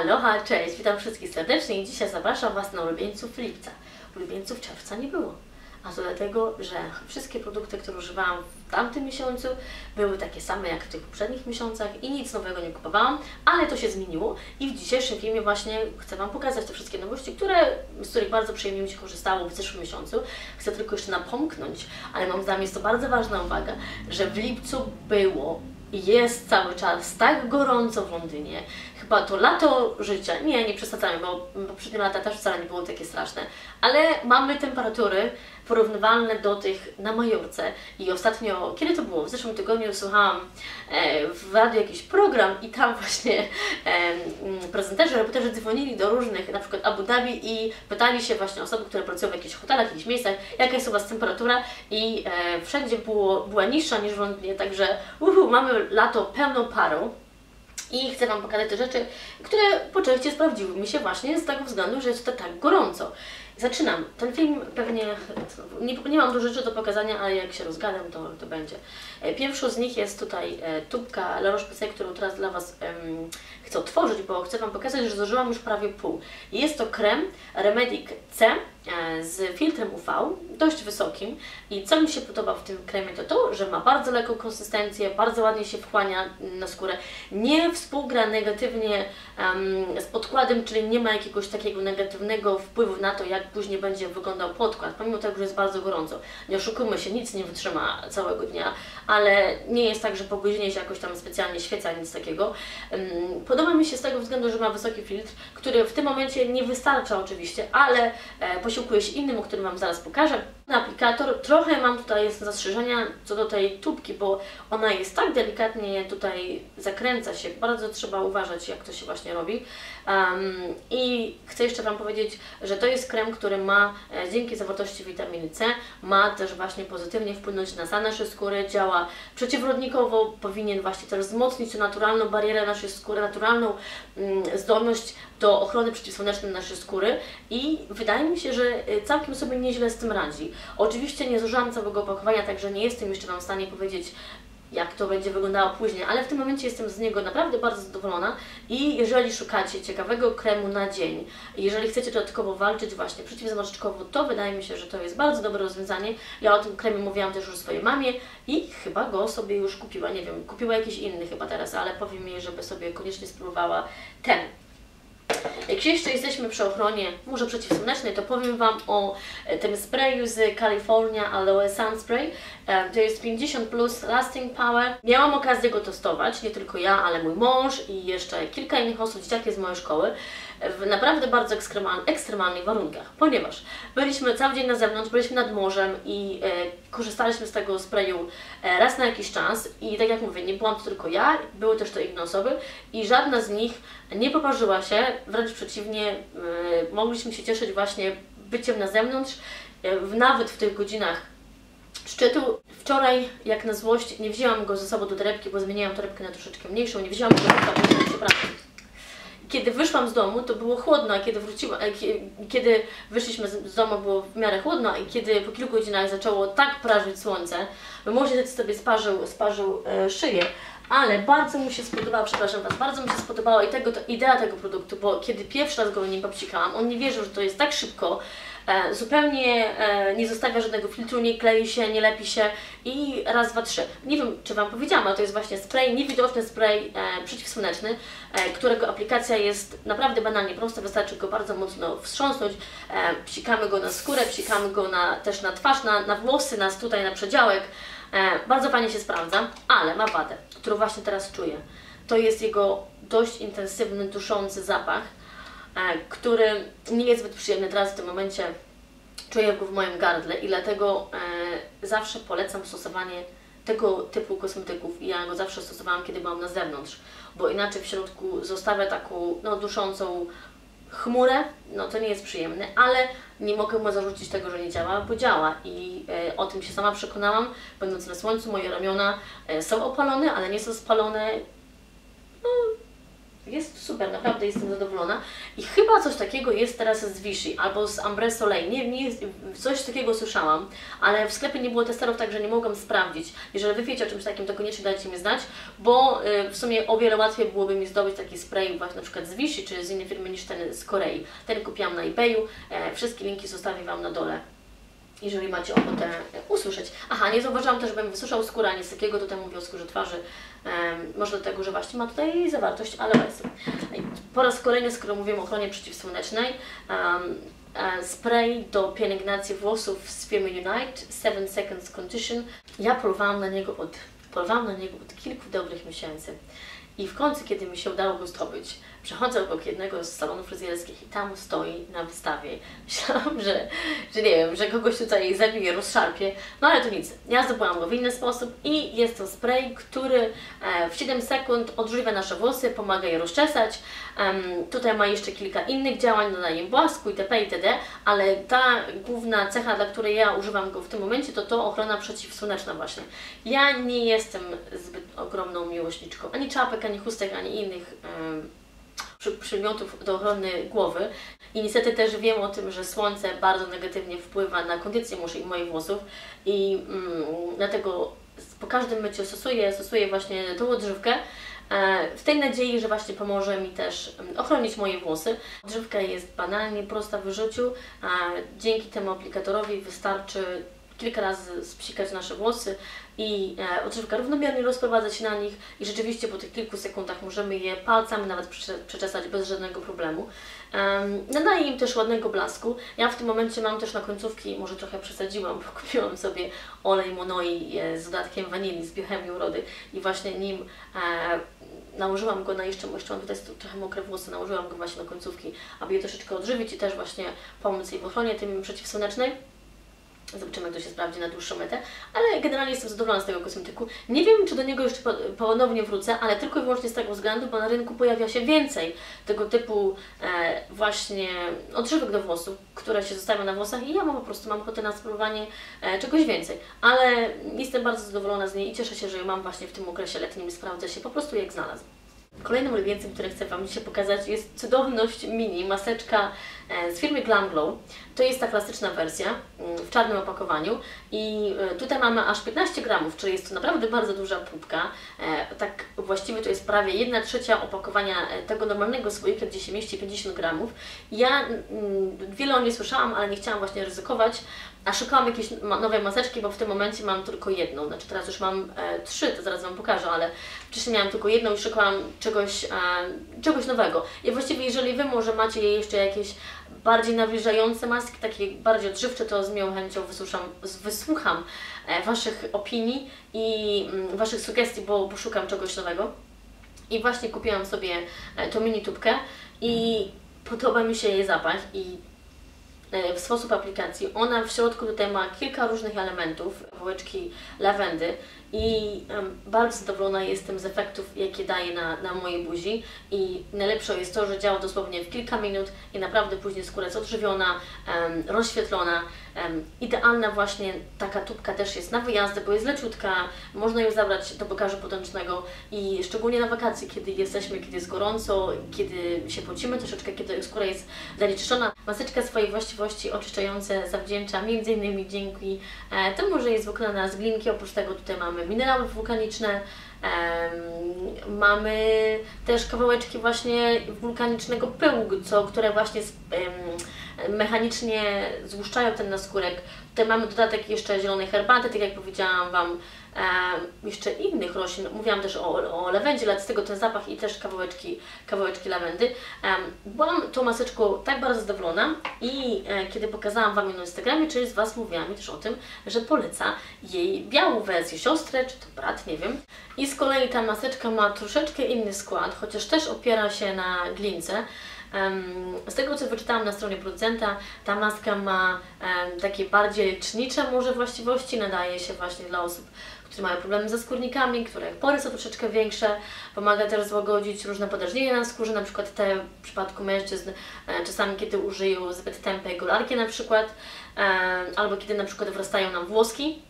Aloha, cześć, witam wszystkich serdecznie i dzisiaj zapraszam Was na ulubieńców lipca. Ulubieńców czerwca nie było. A to dlatego, że wszystkie produkty, które używałam w tamtym miesiącu, były takie same jak w tych poprzednich miesiącach i nic nowego nie kupowałam, ale to się zmieniło i w dzisiejszym filmie właśnie chcę Wam pokazać te wszystkie nowości, które, z których bardzo przyjemnie mi się korzystało w zeszłym miesiącu. Chcę tylko jeszcze napomknąć, ale moim zdaniem jest to bardzo ważna uwaga, że w lipcu było jest cały czas tak gorąco w Londynie. Chyba to lato życia, nie, nie przesadzamy, bo poprzednie lata też wcale nie było takie straszne, ale mamy temperatury porównywalne do tych na Majorce i ostatnio, kiedy to było? W zeszłym tygodniu słuchałam e, w radiu jakiś program i tam właśnie e, prezenterzy, reporterzy dzwonili do różnych, na przykład Abu Dhabi i pytali się właśnie osoby, które pracują w jakichś hotelach, jakichś miejscach, jaka jest u Was temperatura i e, wszędzie było, była niższa niż w Londynie, także uhu, mamy lato pełną parą. I chcę Wam pokazać te rzeczy, które po części sprawdziły mi się właśnie z tego względu, że jest to tak gorąco. Zaczynam. Ten film pewnie, nie, nie mam dużo rzeczy do pokazania, ale jak się rozgadam, to, to będzie. E, pierwszą z nich jest tutaj e, tubka La Roche-Posay, którą teraz dla Was chcę otworzyć, bo chcę Wam pokazać, że zużyłam już prawie pół. Jest to krem Remedic C e, z filtrem UV, dość wysokim. I co mi się podoba w tym kremie, to to, że ma bardzo lekką konsystencję, bardzo ładnie się wchłania na skórę. Nie współgra negatywnie z podkładem, czyli nie ma jakiegoś takiego negatywnego wpływu na to, jak później będzie wyglądał podkład, pomimo tego, że jest bardzo gorąco. Nie oszukujmy się, nic nie wytrzyma całego dnia, ale nie jest tak, że po godzinie się jakoś tam specjalnie świeca, nic takiego. Podoba mi się z tego względu, że ma wysoki filtr, który w tym momencie nie wystarcza oczywiście, ale e, posiłkuje się innym, o którym Wam zaraz pokażę. Aplikator, trochę mam tutaj zastrzeżenia co do tej tubki, bo ona jest tak delikatnie tutaj zakręca się, bardzo trzeba uważać jak to się właśnie robi. Um, I chcę jeszcze Wam powiedzieć, że to jest krem, który ma e, dzięki zawartości witaminy C, ma też właśnie pozytywnie wpłynąć na stan naszej skóry, działa przeciwrodnikowo, powinien właśnie też wzmocnić tę naturalną barierę naszej skóry, naturalną mm, zdolność do ochrony przeciwsłonecznej naszej skóry i wydaje mi się, że e, całkiem sobie nieźle z tym radzi. Oczywiście nie zużyłam całego opakowania, także nie jestem jeszcze w stanie powiedzieć, jak to będzie wyglądało później, ale w tym momencie jestem z niego naprawdę bardzo zadowolona i jeżeli szukacie ciekawego kremu na dzień, jeżeli chcecie dodatkowo walczyć właśnie przeciwzmarszczkowo, to wydaje mi się, że to jest bardzo dobre rozwiązanie. Ja o tym kremie mówiłam też już swojej mamie i chyba go sobie już kupiła, nie wiem, kupiła jakiś inny chyba teraz, ale powiem jej, żeby sobie koniecznie spróbowała ten. Jak jeszcze jesteśmy przy ochronie może przeciwsłonecznej, to powiem Wam o e, tym sprayu z California Aloe Sun Spray. E, to jest 50 plus lasting power. Miałam okazję go testować, nie tylko ja, ale mój mąż i jeszcze kilka innych osób, dzieciaki z mojej szkoły w naprawdę bardzo ekstremalnych warunkach, ponieważ byliśmy cały dzień na zewnątrz, byliśmy nad morzem i e, korzystaliśmy z tego sprayu e, raz na jakiś czas i tak jak mówię, nie byłam to tylko ja, były też to inne osoby i żadna z nich nie poparzyła się, wręcz przeciwnie, e, mogliśmy się cieszyć właśnie byciem na zewnątrz, e, nawet w tych godzinach szczytu. Wczoraj, jak na złość, nie wzięłam go ze sobą do torebki, bo zmieniłam torebkę na troszeczkę mniejszą, nie wzięłam go do torebki, przepraszam kiedy wyszłam z domu, to było chłodno, a kiedy wróciłam, e, kiedy wyszliśmy z domu, było w miarę chłodno, i kiedy po kilku godzinach zaczęło tak prażyć słońce, może sobie sparzył, sparzył e, szyję, ale bardzo mi się spodobało, przepraszam Was, bardzo mi się spodobała i tego, to idea tego produktu, bo kiedy pierwszy raz go nim popsikałam, on nie wierzył, że to jest tak szybko, zupełnie e, nie zostawia żadnego filtru, nie klei się, nie lepi się i raz, dwa, trzy. Nie wiem, czy Wam powiedziałam, ale to jest właśnie spray, niewidoczny spray e, przeciwsłoneczny, e, którego aplikacja jest naprawdę banalnie prosta, wystarczy go bardzo mocno wstrząsnąć, e, psikamy go na skórę, psikamy go na, też na twarz, na, na włosy, nas tutaj na przedziałek, E, bardzo fajnie się sprawdza, ale ma wadę, którą właśnie teraz czuję. To jest jego dość intensywny, duszący zapach, e, który nie jest zbyt przyjemny teraz w tym momencie. Czuję go w moim gardle i dlatego e, zawsze polecam stosowanie tego typu kosmetyków. I ja go zawsze stosowałam, kiedy byłam na zewnątrz, bo inaczej w środku zostawia taką no, duszącą chmurę, no to nie jest przyjemne, ale nie mogę mu zarzucić tego, że nie działa, bo działa. I e, o tym się sama przekonałam, będąc na słońcu, moje ramiona e, są opalone, ale nie są spalone, Jest super, naprawdę jestem zadowolona. I chyba coś takiego jest teraz z Vichy albo z Ambre Soleil. Nie, nie coś takiego słyszałam, ale w sklepie nie było testerów, także nie mogłam sprawdzić. Jeżeli Wy wiecie o czymś takim, to koniecznie dajcie mi znać, bo y, w sumie o wiele łatwiej byłoby mi zdobyć taki spray właśnie na przykład z Vichy czy z innej firmy niż ten z Korei. Ten kupiłam na eBayu. E, wszystkie linki zostawię Wam na dole jeżeli macie ochotę usłyszeć. Aha, nie zauważyłam też, żebym wysuszał skórę, nic takiego, tutaj mówię o skórze twarzy. Um, może dlatego, że właśnie ma tutaj zawartość aloesu. Po raz kolejny, skoro mówimy o ochronie przeciwsłonecznej, um, spray do pielęgnacji włosów z firmy Unite 7 Seconds Condition. Ja polowałam na niego od, polowałam na niego od kilku dobrych miesięcy. I w końcu, kiedy mi się udało go zdobyć, przechodzę obok jednego z salonów fryzjerskich i tam stoi na wystawie. Myślałam, że, że nie wiem, że kogoś tutaj zabije, rozszarpie, no ale to nic. Ja zdobyłam go w inny sposób i jest to spray, który e, w 7 sekund odżywia nasze włosy, pomaga je rozczesać. Tutaj ma jeszcze kilka innych działań, nadaje błasku itp. itd., ale ta główna cecha, dla której ja używam go w tym momencie, to to ochrona przeciwsłoneczna właśnie. Ja nie jestem zbyt ogromną miłośniczką ani czapek, ani chustek, ani innych przedmiotów do ochrony głowy. I niestety też wiem o tym, że słońce bardzo negatywnie wpływa na kondycję moich włosów i mm, dlatego po każdym myciu stosuję, stosuję właśnie tą odżywkę w tej nadziei, że właśnie pomoże mi też ochronić moje włosy. Odżywka jest banalnie prosta w użyciu, dzięki temu aplikatorowi wystarczy kilka razy spsikać nasze włosy i e, odżywka równomiernie rozprowadzać na nich i rzeczywiście po tych kilku sekundach możemy je palcami nawet przeczesać bez żadnego problemu. Nadaje im też ładnego blasku. Ja w tym momencie mam też na końcówki, może trochę przesadziłam, bo kupiłam sobie olej Monoi e, z dodatkiem wanilii z biochemii urody i właśnie nim e, nałożyłam go na jeszcze, jeszcze mam tutaj trochę mokre włosy, nałożyłam go właśnie na końcówki, aby je troszeczkę odżywić i też właśnie pomóc jej w ochronie tym przeciwsłonecznej. Zobaczymy, jak to się sprawdzi na dłuższą metę, ale generalnie jestem zadowolona z tego kosmetyku. Nie wiem, czy do niego jeszcze ponownie wrócę, ale tylko i wyłącznie z tego względu, bo na rynku pojawia się więcej tego typu e, właśnie odżywek do włosów, które się zostawią na włosach i ja mam po prostu mam ochotę na spróbowanie e, czegoś więcej. Ale jestem bardzo zadowolona z niej i cieszę się, że ją mam właśnie w tym okresie letnim i sprawdza się po prostu jak znalazł. Kolejnym ulubieńcem, które chcę Wam dzisiaj pokazać jest cudowność mini, maseczka e, z firmy Glam Glow. To jest ta klasyczna wersja mm, w czarnym opakowaniu i e, tutaj mamy aż 15 gramów, czyli jest to naprawdę bardzo duża próbka. E, tak właściwie to jest prawie 1 trzecia opakowania tego normalnego słoika, gdzie się mieści 50 gramów. Ja mm, wiele o niej słyszałam, ale nie chciałam właśnie ryzykować, a szukałam jakiejś nowej maseczki, bo w tym momencie mam tylko jedną. Znaczy teraz już mam e, trzy, to zaraz Wam pokażę, ale wcześniej miałam tylko jedną i szukałam czegoś, e, czegoś nowego. I właściwie jeżeli Wy może macie jeszcze jakieś bardziej nawilżające maski, takie bardziej odżywcze, to z miłą chęcią wysłucham, wysłucham e, Waszych opinii i mm, Waszych sugestii, bo poszukam czegoś nowego. I właśnie kupiłam sobie e, tą mini tubkę i podoba mi się jej zapach i w sposób aplikacji. Ona w środku tutaj ma kilka różnych elementów, wołeczki lawendy i bardzo zadowolona jestem z efektów, jakie daje na, na mojej buzi i najlepsze jest to, że działa dosłownie w kilka minut i naprawdę później skóra jest odżywiona, um, rozświetlona. Um, idealna właśnie taka tubka też jest na wyjazdy, bo jest leciutka, można ją zabrać do bagażu podręcznego i szczególnie na wakacje, kiedy jesteśmy, kiedy jest gorąco, kiedy się pocimy troszeczkę, kiedy skóra jest zanieczyszczona. Maseczka swojej właściwości oczyszczające zawdzięcza m.in. dzięki e, temu, że jest wykonana z glinki, oprócz tego tutaj mamy minerały wulkaniczne, mamy też kawałeczki właśnie wulkanicznego pyłu, co, które właśnie mechanicznie złuszczają ten naskórek. Tutaj mamy dodatek jeszcze zielonej herbaty, tak jak powiedziałam Wam, jeszcze innych roślin. Mówiłam też o, o lawendzie, dlatego ten zapach i też kawałeczki, kawałeczki lawendy. byłam tą maseczką tak bardzo zadowolona i e, kiedy pokazałam Wam ją na Instagramie, część z Was mówiła mi też o tym, że poleca jej białą wersję, siostrę czy to brat, nie wiem. I z kolei ta maseczka ma troszeczkę inny skład, chociaż też opiera się na glince. Z tego co wyczytałam na stronie producenta, ta maska ma takie bardziej lecznicze może właściwości, nadaje się właśnie dla osób, które mają problemy ze skórnikami, których pory są troszeczkę większe, pomaga też złagodzić różne podrażnienia na skórze, na przykład te w przypadku mężczyzn e, czasami kiedy użyją zbyt tępej golarki na przykład, albo kiedy na przykład wrastają nam włoski, E,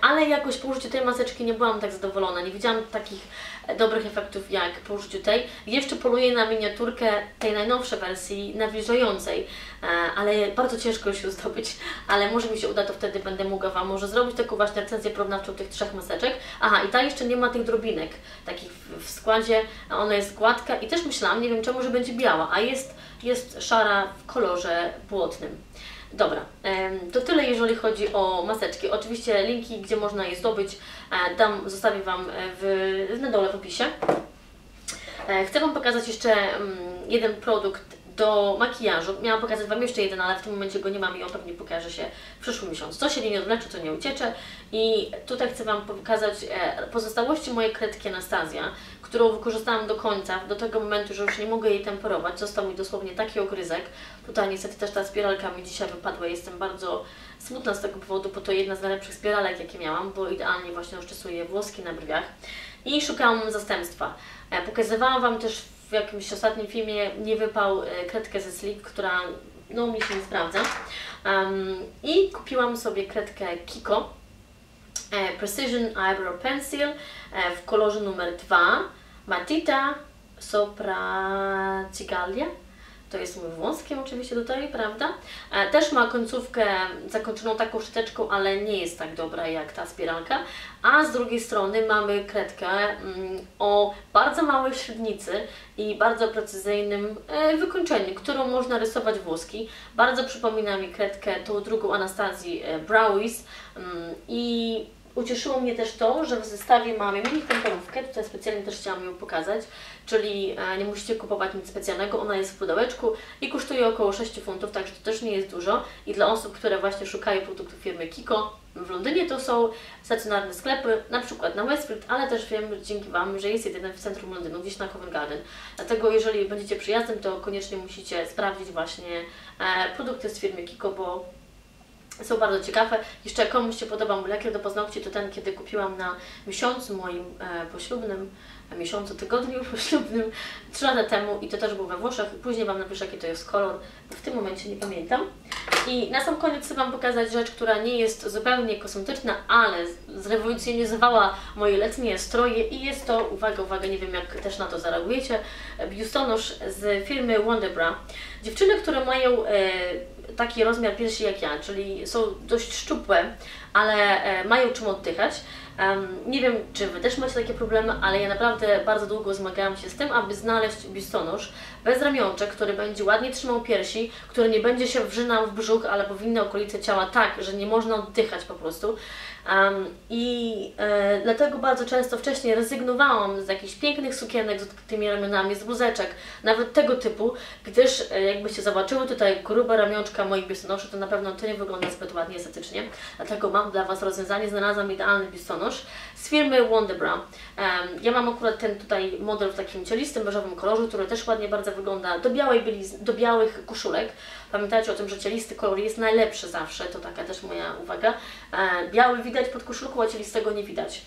ale jakoś po użyciu tej maseczki nie byłam tak zadowolona. Nie widziałam takich e, dobrych efektów jak po użyciu tej. Jeszcze poluję na miniaturkę tej najnowszej wersji, nawilżającej, e, ale bardzo ciężko już ją zdobyć, ale może mi się uda, to wtedy będę mogła Wam może zrobić taką właśnie recenzję porównawczą tych trzech maseczek. Aha, i ta jeszcze nie ma tych drobinek takich w, składzie, ona jest gładka i też myślałam, nie wiem czemu, że będzie biała, a jest, jest szara w kolorze błotnym. Dobra, to tyle jeżeli chodzi o maseczki. Oczywiście linki, gdzie można je zdobyć, dam, e, zostawię Wam w, na dole w opisie. E, chcę Wam pokazać jeszcze mm, jeden produkt do makijażu. Miałam pokazać Wam jeszcze jeden, ale w tym momencie go nie mam i on pewnie pokaże się w przyszłym miesiącu. Co się nie odwlecze, to nie uciecze. I tutaj chcę Wam pokazać e, pozostałości mojej kredki Anastazja, którą wykorzystałam do końca, do tego momentu, że już nie mogę jej temperować. Został mi dosłownie taki ogryzek. Tutaj niestety też ta spiralka mi dzisiaj wypadła. Jestem bardzo smutna z tego powodu, bo to jedna z najlepszych spiralek, jakie miałam, bo idealnie właśnie rozczesuję włoski na brwiach. I szukałam zastępstwa. E, pokazywałam Wam też w jakimś ostatnim filmie nie wypał e, kredkę ze Sleek, która no mi się nie sprawdza. Um, I kupiłam sobie kredkę Kiko e, Precision Eyebrow Pencil e, w kolorze numer 2 Matita Sopra Cigalia to jest mój włoskiem oczywiście tutaj, prawda? E, też ma końcówkę zakończoną taką szczoteczką, ale nie jest tak dobra jak ta spiralka. A z drugiej strony mamy kredkę mm, o bardzo małej średnicy i bardzo precyzyjnym e, wykończeniu, którą można rysować włoski. Bardzo przypomina mi kredkę tą drugą Anastazji e, Browies mm, i Ucieszyło mnie też to, że w zestawie mamy mini temperówkę, tutaj specjalnie też chciałam ją pokazać, czyli e, nie musicie kupować nic specjalnego, ona jest w pudełeczku i kosztuje około 6 funtów, także to też nie jest dużo. I dla osób, które właśnie szukają produktów firmy Kiko, w Londynie to są stacjonarne sklepy, na przykład na Westfield, ale też wiem dzięki Wam, że jest jeden w centrum Londynu, gdzieś na Covent Garden. Dlatego jeżeli będziecie przyjazdem, to koniecznie musicie sprawdzić właśnie e, produkty z firmy Kiko, bo są bardzo ciekawe. Jeszcze komuś się podoba mój lakier do paznokci, to ten, kiedy kupiłam na miesiącu moim e, poślubnym, miesiącu, tygodniu poślubnym, trzy lata temu i to też był we Włoszech. Później Wam napiszę, jaki to jest kolor. W tym momencie nie pamiętam. I na sam koniec chcę Wam pokazać rzecz, która nie jest zupełnie kosmetyczna, ale zrewolucjonizowała moje letnie stroje i jest to, uwaga, uwaga, nie wiem jak też na to zareagujecie, biustonosz z firmy Wonderbra. Dziewczyny, które mają e, taki rozmiar piersi jak ja, czyli są dość szczupłe, ale e, mają czym oddychać. Nie wiem, czy Wy też macie takie problemy, ale ja naprawdę bardzo długo zmagałam się z tym, aby znaleźć biustonosz bez ramionczek, który będzie ładnie trzymał piersi, który nie będzie się wrzynał w brzuch albo w inne okolice ciała tak, że nie można oddychać po prostu. Um, I e, dlatego bardzo często wcześniej rezygnowałam z jakichś pięknych sukienek z tymi ramionami, z bluzeczek, nawet tego typu, gdyż e, jakbyście zobaczyły tutaj grube ramionczka moich biustonoszy, to na pewno to nie wygląda zbyt ładnie estetycznie. Dlatego mam dla Was rozwiązanie, znalazłam idealny biustonosz z firmy Wonderbra. Um, ja mam akurat ten tutaj model w takim cielistym, beżowym kolorze, który też ładnie bardzo wygląda do białej bieliz, do białych koszulek. Pamiętajcie o tym, że cielisty kolor jest najlepszy zawsze, to taka też moja uwaga. E, biały widać pod koszulką, a cielistego nie widać.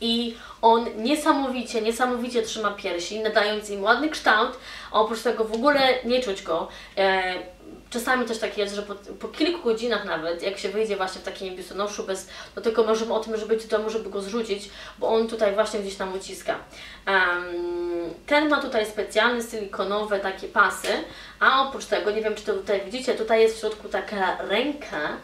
I on niesamowicie, niesamowicie trzyma piersi, nadając im ładny kształt, a oprócz tego w ogóle nie czuć go. E, czasami też tak jest, że po, po, kilku godzinach nawet, jak się wyjdzie właśnie w takim biustonoszu bez, no tylko marzymy o tym, żeby być domu, żeby go zrzucić, bo on tutaj właśnie gdzieś tam uciska. Ten ma tutaj specjalne silikonowe takie pasy, a oprócz tego, nie wiem czy to tutaj widzicie, tutaj jest w środku taka ręka,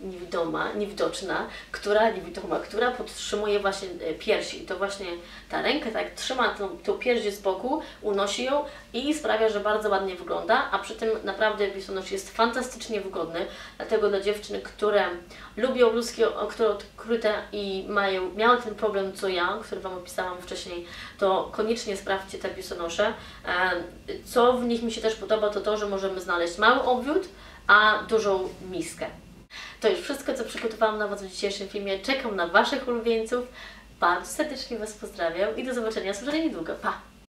niewidoma, niewidoczna, która, niewidoma, która podtrzymuje właśnie e, piersi. I to właśnie ta ręka tak trzyma tą, tą pierś z boku, unosi ją i sprawia, że bardzo ładnie wygląda, a przy tym naprawdę biustonosz jest fantastycznie wygodny, dlatego dla dziewczyn, które lubią bluzki odkryte i mają, miały ten problem co ja, który Wam opisałam wcześniej, to koniecznie sprawdźcie te biustonosze. E, co w nich mi się też podoba, to to, że możemy znaleźć mały obwód, a dużą miskę. To już wszystko, co przygotowałam na Was w dzisiejszym filmie. Czekam na Waszych ulubieńców. Bardzo serdecznie Was pozdrawiam i do zobaczenia już niedługo. Pa!